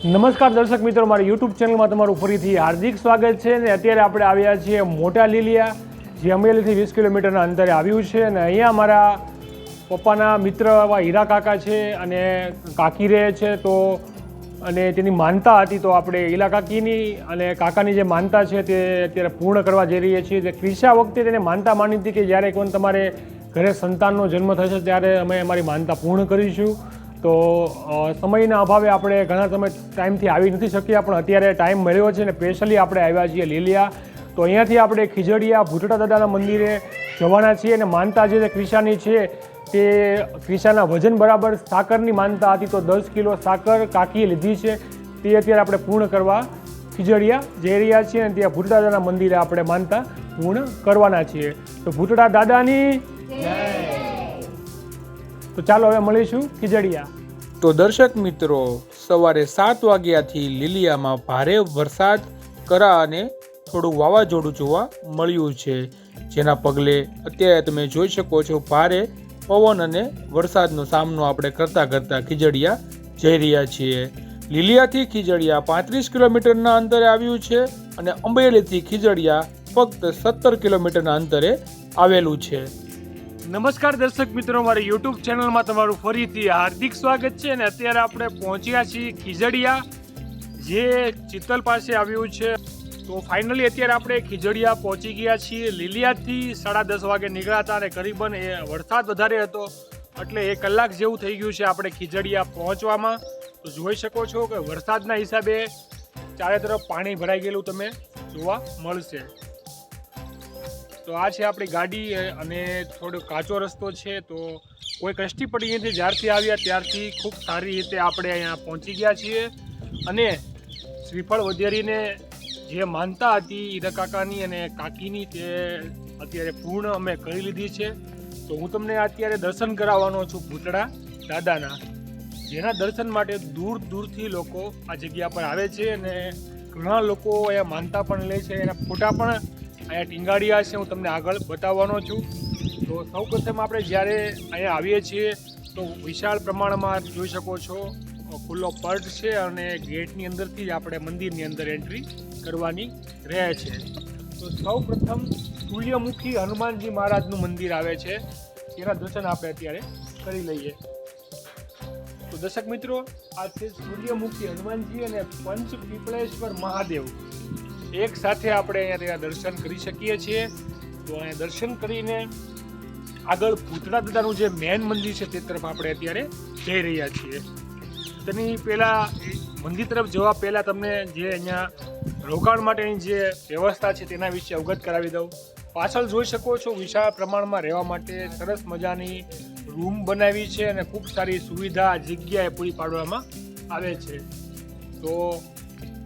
નમસ્કાર દર્શક મિત્રો, મારી યુટ્યુબ ચેનલમાં તમારું ફરીથી હાર્દિક સ્વાગત છે અને અત્યારે આપણે આવ્યા છીએ મોટા લીલિયા, જે અમરેલીથી વીસ કિલોમીટરના અંતરે આવ્યું છે અને અહીંયા મારા પપ્પાના મિત્ર એવા હીરા કાકા છે અને કાકી રહે છે તો, અને તેની માનતા હતી તો આપણે હીરા કાકીની અને કાકાની જે માનતા છે તે અત્યારે પૂર્ણ કરવા જઈ રહીએ છીએ. તે ક્રિશા વખતે તેને માનતા માની હતી કે જ્યારે કોણ તમારે ઘરે સંતાનનો જન્મ થશે ત્યારે અમે અમારી માનતા પૂર્ણ કરીશું. તો સમયના અભાવે આપણે ઘણા સમય ટાઈમથી આવી નથી શક્યા, પણ અત્યારે ટાઈમ મળ્યો છે ને સ્પેશિયલી આપણે આવ્યા છીએ લીલિયા. તો અહીંયાથી આપણે ખીજડીયા ભૂતડા દાદાના મંદિરે જવાના છીએ અને માનતા જે ક્રિશાની છે તે ક્રિશાના વજન બરાબર સાકરની માનતા હતી, તો દસ કિલો સાકર કાકીએ લીધી છે. તે અત્યારે આપણે પૂર્ણ કરવા ખીજડીયા જઈ રહ્યા છીએ અને ત્યાં ભૂતડા દાદાના મંદિરે આપણે માનતા પૂર્ણ કરવાના છીએ. તો ભૂતડા દાદાની તો ચાલો હવે મળીશું ખીજડીયા. તો દર્શક મિત્રો, સવારે સાત વાગ્યાથી લીલિયામાં ભારે વરસાદ કરા અને થોડું વાવાઝોડું જોવા મળ્યું છે, જેના પગલે અત્યારે તમે જોઈ શકો છો ભારે પવન અને વરસાદનો સામનો આપણે કરતાં કરતાં ખીજડીયા જઈ રહ્યા છીએ. લીલિયાથી ખીજડીયા પાંત્રીસ કિલોમીટરના અંતરે આવ્યું છે અને અંબેલીથી ખીજડીયા ફક્ત સત્તર કિલોમીટરના અંતરે આવેલું છે. નમસ્કાર દર્શક મિત્રો, મારી યુટ્યુબ ચેનલમાં તમારું ફરીથી હાર્દિક સ્વાગત છે અને અત્યારે આપણે પહોંચ્યા છીએ ખીજડીયા, જે ચિત્તલ પાસે આવ્યું છે. તો ફાઇનલી અત્યારે આપણે ખીજડીયા પહોંચી ગયા છીએ. લીલિયાથી સાડા દસ વાગે નીકળ્યા હતા અને કરીબન એ વરસાદ વધારે હતો, એટલે એક કલાક જેવું થઈ ગયું છે આપણે ખીજડીયા પહોંચવામાં. તો જોઈ શકો છો કે વરસાદના હિસાબે ચારે તરફ પાણી ભરાઈ ગયેલું તમે જોવા મળશે. તો આ છે આપણી ગાડી અને થોડો કાચો રસ્તો છે, તો કોઈ કષ્ટી પડી નથી જ્યારથી આવ્યા ત્યારથી ખૂબ સારી રીતે આપણે અહીંયા પહોંચી ગયા છીએ. અને શ્રીફળ વધેરીને જે માનતા હતી ઈરા કાકાની અને કાકીની તે અત્યારે પૂર્ણ અમે કરી લીધી છે. તો હું તમને અત્યારે દર્શન કરાવવાનો છું ભૂતળા દાદાના, જેના દર્શન માટે દૂર દૂરથી લોકો આ જગ્યા પર આવે છે અને ઘણા લોકો અહીંયા માનતા પણ લે છે, એના ફોટા પણ અહીંયા ટીંગાડિયા છે, હું તમને આગળ બતાવવાનો છું. તો સૌ પ્રથમ આપણે જ્યારે અહીંયા આવીએ છીએ, તો વિશાળ પ્રમાણમાં જોઈ શકો છો ખુલ્લો પર્ટ છે અને ગેટની અંદરથી જ આપણે મંદિરની અંદર એન્ટ્રી કરવાની રહે છે તો સૌ પ્રથમ સૂર્યમુખી હનુમાનજી મહારાજનું મંદિર આવે છે. તેના દર્શન આપણે અત્યારે કરી લઈએ. તો દર્શક મિત્રો, આ છે સૂર્યમુખી હનુમાનજી અને પંચ પીપળેશ્વર મહાદેવ. એક સાથે આપણે અહીંયા દર્શન કરી શકીએ છીએ. તો અહીંયા દર્શન કરીને આગળ ભૂતળા દાદાનું જે મેન મંદિર છે તે તરફ આપણે અત્યારે જઈ રહ્યા છીએ. તેની પહેલાં મંદિર તરફ જવા પહેલાં તમને જે અહીંયા રોકાણ માટેની જે વ્યવસ્થા છે તેના વિશે અવગત કરાવી દઉં. પાછળ જોઈ શકો છો વિશાળ પ્રમાણમાં રહેવા માટે સરસ મજાની રૂમ બનાવી છે અને ખૂબ સારી સુવિધા જગ્યાએ પૂરી પાડવામાં આવે છે. તો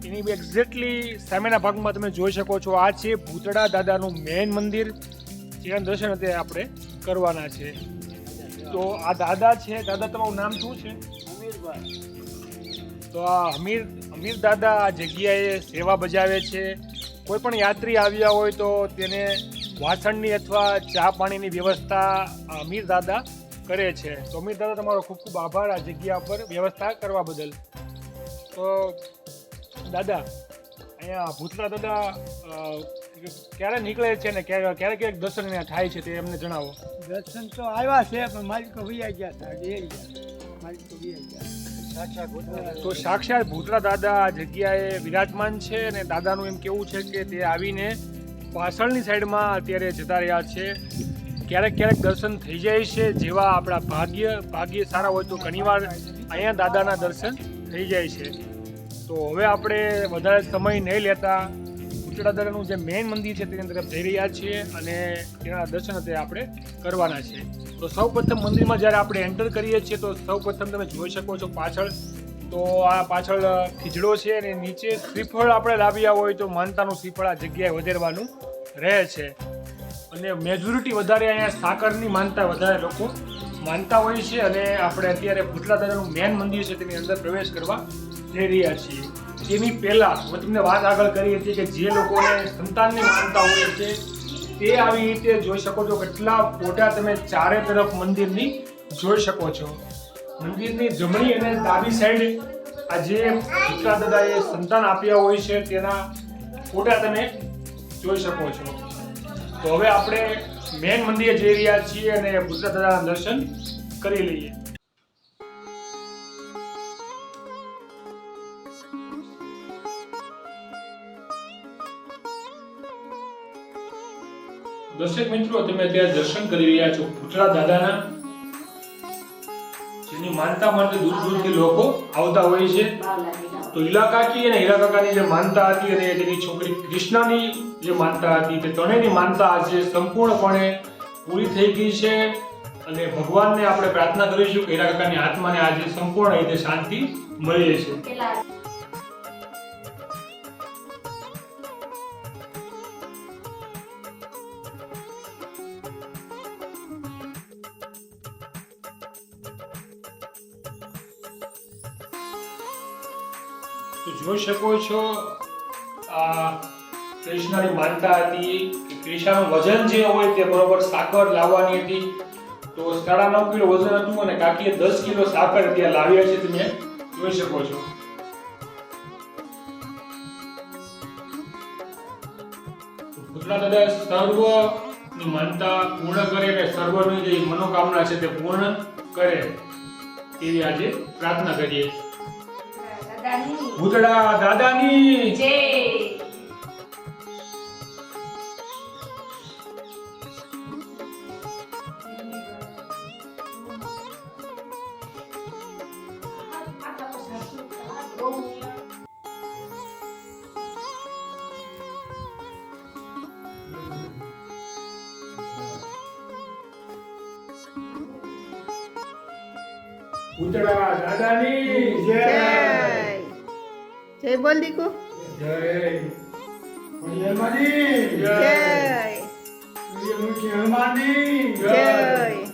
એની એક્ઝેક્ટલી સામેના ભાગમાં તમે જોઈ શકો છો આ છે ભૂતડા દાદાનું મેઇન મંદિર. જેના દર્શન અત્યારે આપણે કરવાના છે. તો આ દાદા છે દાદા તમારું નામ શું છે? તો આ અમીર અમીર દાદા આ જગ્યાએ સેવા બજાવે છે. કોઈ પણ યાત્રી આવ્યા હોય તો તેને વાસણની અથવા ચા પાણીની વ્યવસ્થા અમીર દાદા કરે છે. તો અમીર દાદા તમારો ખૂબ ખૂબ આભાર આ જગ્યા પર વ્યવસ્થા કરવા બદલ. તો દાદા. અહીંયા ભૂતના દાદા ક્યારે નીકળે છે ને ક્યારે ક્યારે ક્યારેક દર્શન અહીંયા થાય છે તે એમને જણાવો. દર્શન તો આવ્યા છે પણ માલિકો વૈયા ગયા હતા એ ગયા તો વૈયા ગયા તો સાક્ષાત ભૂતરા દાદા આ જગ્યાએ વિરાજમાન છે અને દાદાનું એમ કેવું છે કે તે આવીને પાછળની સાઈડમાં અત્યારે જતા રહ્યા છે. ક્યારેક ક્યારેક દર્શન થઈ જાય છે જેવા આપણા ભાગ્ય ભાગ્ય સારા હોય તો ઘણીવાર અહીંયા દાદાના દર્શન થઈ જાય છે. તો હવે આપણે વધારે સમય નહીં લેતા. ભૂતળા જે મેઇન મંદિર છે તેની તરફ જઈ રહ્યા છીએ અને તેના દર્શન અત્યારે આપણે કરવાના છે તો સૌ પ્રથમ મંદિરમાં જ્યારે આપણે એન્ટર કરીએ છીએ, તો સૌ પ્રથમ તમે જોઈ શકો છો પાછળ. તો આ પાછળ ખીજડો છે અને નીચે શ્રીફળ આપણે લાવ્યા હોય તો માનતાનું શ્રીફળ આ જગ્યાએ વધારવાનું રહે છે. અને મેજોરિટી વધારે અહીંયા સાકરની માનતા વધારે લોકો માનતા હોય છે અને આપણે અત્યારે ભૂટલા દાદાનું મેન મંદિર છે તેની અંદર પ્રવેશ કરવા જઈ રહ્યા છીએ. તેની પહેલાં હું તમને વાત આગળ કરી હતી કે જે લોકોને સંતાનની માનતા હોય છે, તે આવી રીતે જોઈ શકો છો કેટલા ફોટા તમે ચારે તરફ મંદિરની જોઈ શકો છો. મંદિરની જમણી અને ડાબી સાઈડ આ જે પિતા દાદાએ સંતાન આપ્યા હોય છે, તેના ફોટા તમે જોઈ શકો છો. તો હવે આપણે મેન મંદિરે જઈ રહ્યા છીએ અને ભૂતરા દાદાના દર્શન કરી લઈએ. દર્શક મિત્રો, તમે અત્યારે દર્શન કરી રહ્યા છો પુતળા દાદાના, જેની માનતા માટે દૂર દૂરથી લોકો આવતા હોય છે. તો હીલા કાકી અને હીરા કાકાની જે માનતા હતી અને તેની છોકરી કૃષ્ણાની જે માનતા હતી, તે ત્રણેયની માનતા આજે સંપૂર્ણપણે પૂરી થઈ ગઈ છે. અને ભગવાનને આપણે પ્રાર્થના કરીશું કે હીરા કાકાની આત્માને આજે સંપૂર્ણ રીતે શાંતિ મળી છે તો જોઈ શકો છો. આ કૃષ્ણની માનતા હતી કે કૃષ્ણનું વજન જે હોય તે બરોબર સાકર લાવવાની હતી. તો સાડા નવ કિલો વજન હતું અને કાકીએ દસ કિલો સાકર ત્યાં લાવ્યા છે તમે જોઈ શકો છો. ભૂતના દાદા સર્વની માનતા પૂર્ણ કરે અને સર્વની જે મનોકામના છે તે પૂર્ણ કરે તેવી આજે પ્રાર્થના કરીએ. ભૂતડા દાદાની. ભૂતડા દાદાની. જય. જય બોલ દીકુ. જય. હનુમાનજી. જય. જય હનુમાનજી. જય.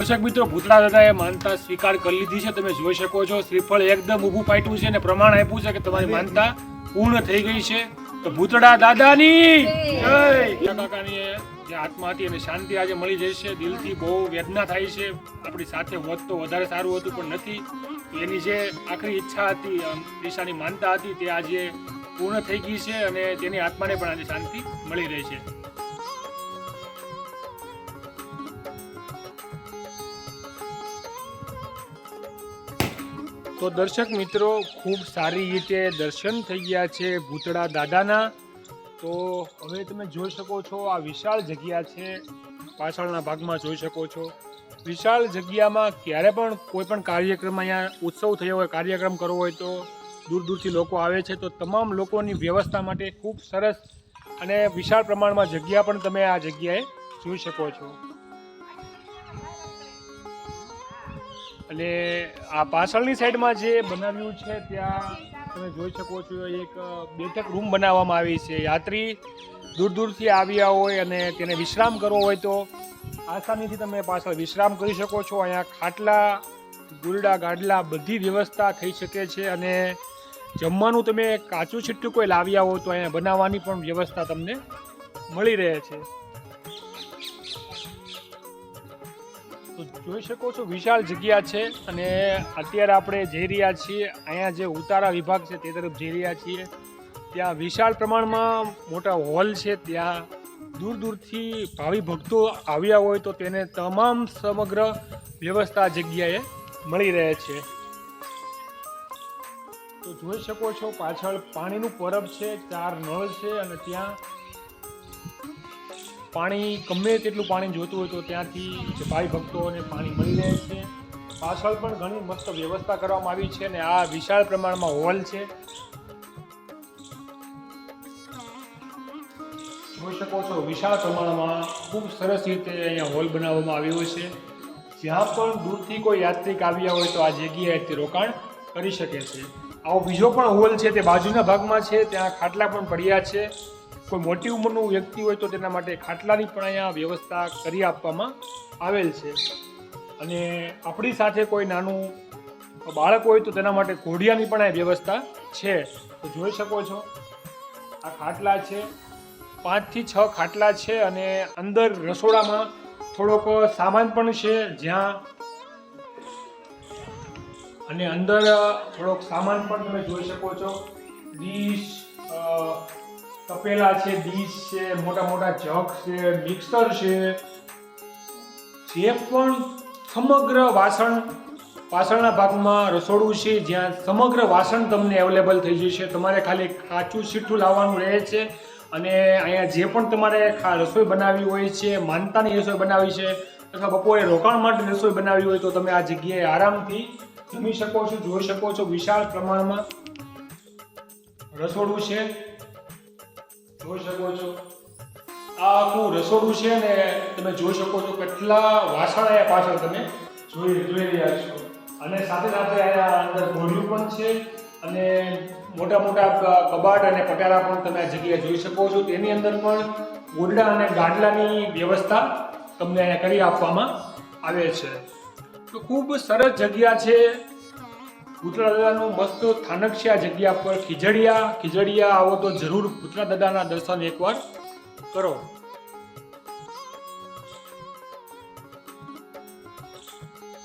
દર્શક મિત્રો, ભૂતળા દાદાએ માનતા સ્વીકાર કરી લીધી છે. તમે જોઈ શકો છો, શ્રીફળ એકદમ ઊભું ફાટ્યું છે અને પ્રમાણ આપ્યું છે કે તમારી માનતા પૂર્ણ થઈ ગઈ છે. તો ભૂતળા દાદાની જય! કાકાની જે આત્મા હતી અને શાંતિ આજે મળી જશે દિલથી બહુ વેદના થાય છે. આપણી સાથે હોત તો વધારે સારું હતું, પણ નથી. એની જે આખરી ઈચ્છા હતી દિશાની માનતા હતી, તે આજે પૂર્ણ થઈ ગઈ છે અને તેની આત્માને પણ આજે શાંતિ મળી રહી છે. તો દર્શક મિત્રો, ખૂબ સારી રીતે દર્શન થઈ ગયા છે ભૂતળા દાદાના. તો હવે તમે જોઈ શકો છો, આ વિશાળ જગ્યા છે. પાછળના ભાગમાં જોઈ શકો છો. વિશાળ જગ્યામાં ક્યારે પણ કોઈ પણ કાર્યક્રમ અહીંયા ઉત્સવ થયો હોય, કાર્યક્રમ કરવો હોય તો દૂર દૂરથી લોકો આવે છે. તો તમામ લોકોની વ્યવસ્થા માટે ખૂબ સરસ અને વિશાળ પ્રમાણમાં જગ્યા પણ તમે આ જગ્યાએ જોઈ શકો છો. અને આ પાછળની સાઈડમાં જે બનાવ્યું છે, ત્યાં તમે જોઈ શકો છો, એક બેઠક રૂમ બનાવવામાં આવી છે. યાત્રી દૂર દૂરથી આવ્યા હોય અને તેને વિશ્રામ કરવો હોય તો આસાનીથી તમે પાછળ વિશ્રામ કરી શકો છો. અહીંયા ખાટલા, ગુરડા, ગાડલા બધી વ્યવસ્થા થઈ શકે છે અને જમવાનું તમે કાચું છીટ્ટું કોઈ લાવ્યા હોય તો અહીંયા બનાવવાની પણ વ્યવસ્થા તમને મળી રહે છે. તો જોઈ શકો છો વિશાળ જગ્યા છે અને અત્યારે આપણે જઈ રહ્યા છીએ, અહીંયા જે ઉતારા વિભાગ છે તે તરફ જઈ રહ્યા છીએ. ત્યાં વિશાળ પ્રમાણમાં મોટા હોલ છે, ત્યાં દૂર દૂરથી ભાવિ ભક્તો આવ્યા હોય તો તેને તમામ સમગ્ર વ્યવસ્થા જગ્યાએ મળી રહે છે. તો જોઈ શકો છો પાછળ પાણીનું પરબ છે, ચાર નળ છે અને ત્યાં પાણી ગમે તેટલું પાણી જોતું હોય તો ત્યાંથી ભાઈ ભક્તોને પાણી મળી રહે છે. પાછળ પણ ઘણી મસ્ત વ્યવસ્થા કરવામાં આવી છે અને આ વિશાળ પ્રમાણમાં હોલ છે. જોઈ શકો છો વિશાળ પ્રમાણમાં ખૂબ સરસ રીતે અહીંયા હોલ બનાવવામાં આવ્યો છે. જ્યાં પણ દૂરથી કોઈ યાત્રિક આવ્યા હોય તો આ જગ્યાએ તે રોકાણ કરી શકે છે. આવો બીજો પણ હોલ છે તે બાજુના ભાગમાં છે. ત્યાં ખાટલા પણ પડ્યા છે. કોઈ મોટી ઉંમરનું વ્યક્તિ હોય તો તેના માટે ખાટલાની પણ અહીંયા વ્યવસ્થા કરી આપવામાં આવેલ છે. અને આપણી સાથે કોઈ નાનું બાળક હોય તો તેના માટે ઘોડિયાની પણ આ વ્યવસ્થા છે. તો જોઈ શકો છો, આ ખાટલા છે. પાંચથી છ ખાટલા છે અને અંદર રસોડામાં થોડોક સામાન પણ છે જ્યાં અને અંદર થોડોક સામાન પણ તમે જોઈ શકો છો. ડીશ તપેલા છે, ડીશ છે, મોટા મોટા જગ છે, મિક્સર છે. જે પણ સમગ્ર વાસણ, વાસણના ભાગમાં રસોડું છે, જ્યાં સમગ્ર વાસણ તમને અવેલેબલ થઈ જશે. તમારે ખાલી કાચું સીઠું લાવવાનું રહે છે અને અહીંયા જે પણ તમારે રસોઈ બનાવવી હોય છે, માનતાની રસોઈ બનાવી છે, અથવા બપોરે રોકાણ માટે રસોઈ બનાવી હોય તો તમે આ જગ્યાએ આરામથી જમી શકો છો, જોઈ શકો છો વિશાળ પ્રમાણમાં રસોડું છે. જોઈ શકો છો. આ આખું રસોડું છે ને, તમે જોઈ શકો છો કેટલા વાસણ અહીંયા પાછળ તમે જોઈ જોઈ રહ્યા છો. અને સાથે સાથે અહીંયા અંદર ગોળિયું પણ છે અને મોટા મોટા કબાટ અને પટારા પણ તમે આ જગ્યાએ જોઈ શકો છો. તેની અંદર પણ ગોદડા અને ગાડલાની વ્યવસ્થા તમને અહીંયા કરી આપવામાં આવે છે. તો ખૂબ સરસ જગ્યા છે. ભૂતળા દાદાનું મસ્ત સ્થાનક છે આ જગ્યા પર ખીજડીયા ખીજડીયા આવો તો જરૂર પૂતળા દાદાના દર્શન એકવાર કરો.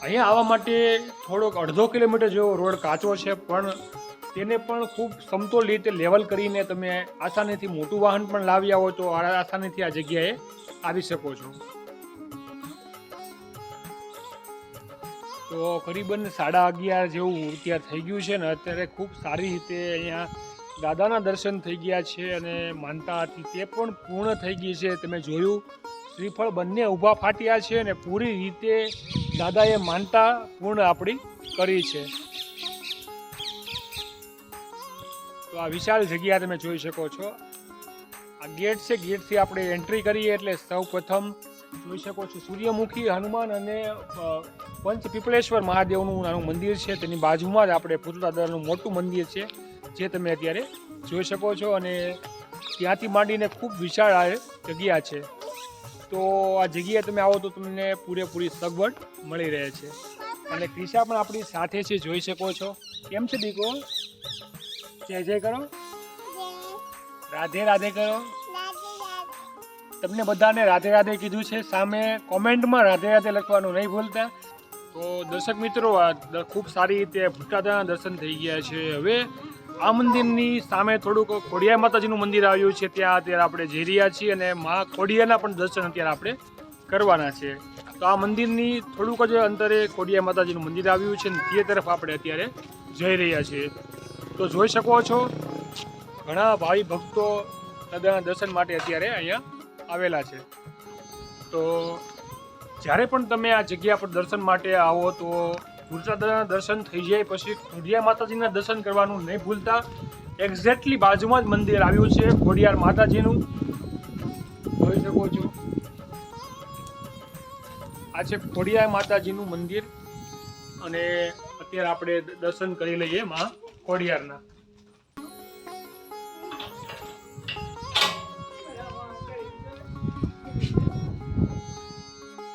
અહીંયા આવવા માટે થોડોક અડધો કિલોમીટર જેવો રોડ કાચો છે, પણ તેને પણ ખૂબ સમતોલ રીતે લેવલ કરીને તમે આસાનીથી મોટું વાહન પણ લાવી આવો તો આસાનીથી આ જગ્યાએ આવી શકો છો. તો કરીબન સાડા અગિયાર જેવું ત્યાં થઈ ગયું છે ને અત્યારે ખૂબ સારી રીતે અહીંયા દાદાના દર્શન થઈ ગયા છે અને માનતા હતી તે પણ પૂર્ણ થઈ ગઈ છે. તમે જોયું, શ્રીફળ બંને ઊભા ફાટ્યા છે અને પૂરી રીતે દાદાએ માનતા પૂર્ણ આપણી કરી છે. તો આ વિશાળ જગ્યા તમે જોઈ શકો છો. આ ગેટ છે, ગેટથી આપણે એન્ટ્રી કરીએ એટલે સૌ પ્રથમ જોઈ શકો છો. સૂર્યમુખી હનુમાન અને અ, પંચ પીપળેશ્વર મહાદેવનું નાનું મંદિર છે. તેની બાજુમાં જ આપણે ભૂતળા દાદાનું મોટું મંદિર છે જે તમે અત્યારે જોઈ શકો છો અને ત્યાંથી માંડીને ખૂબ વિશાળ આ જગ્યા છે. તો આ જગ્યાએ તમે આવો તો તમને પૂરેપૂરી સગવડ મળી રહે છે. અને ક્રિશા પણ આપણી સાથે છે જોઈ શકો છો. કેમ છે દીકો જય જય કરો. રાધે રાધે કરો. તમને બધાને રાધે રાધે કીધું છે. સામે કોમેન્ટમાં રાધે રાધે લખવાનું નહીં ભૂલતા. તો દર્શક મિત્રો, આ ખૂબ સારી રીતે ભૂટાદાના દર્શન થઈ ગયા છે. હવે આ મંદિરની સામે થોડુંક ખોડિયા માતાજીનું મંદિર આવ્યું છે. ત્યાં અત્યારે આપણે જઈ રહ્યા છીએ અને મા ખોડિયાના પણ દર્શન અત્યારે આપણે કરવાના છે. તો આ મંદિરની થોડુંક જ અંતરે ખોડિયા માતાજીનું મંદિર આવ્યું છે અને તે તરફ આપણે અત્યારે જઈ રહ્યા છીએ. તો જોઈ શકો છો, ઘણા ભાઈ ભક્તો દાદાના દર્શન માટે અત્યારે અહીંયા આવેલા છે. તો જ્યારે પણ તમે આ જગ્યા પર દર્શન માટે આવો તો ભૂલતા દર્શન થઈ જાય પછી ખોડિયાર માતાજીના દર્શન કરવાનું નહીં ભૂલતા. એક્ઝેક્ટલી બાજુમાં જ મંદિર આવ્યું છે, ખોડિયાર માતાજીનું. જોઈ શકો છો. આ છે ખોડિયાર માતાજીનું મંદિર. અને અત્યારે આપણે દર્શન કરી લઈએ માં ખોડિયારના.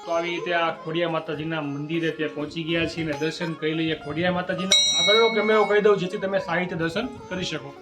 તો આવી રીતે આ ખોડિયા માતાજીના મંદિરે ત્યાં પહોંચી ગયા છીએ અને દર્શન કરી લઈએ. ખોડિયા માતાજીના આગળનો કેમેરો કહી દઉં, જેથી તમે રીતે દર્શન કરી શકો.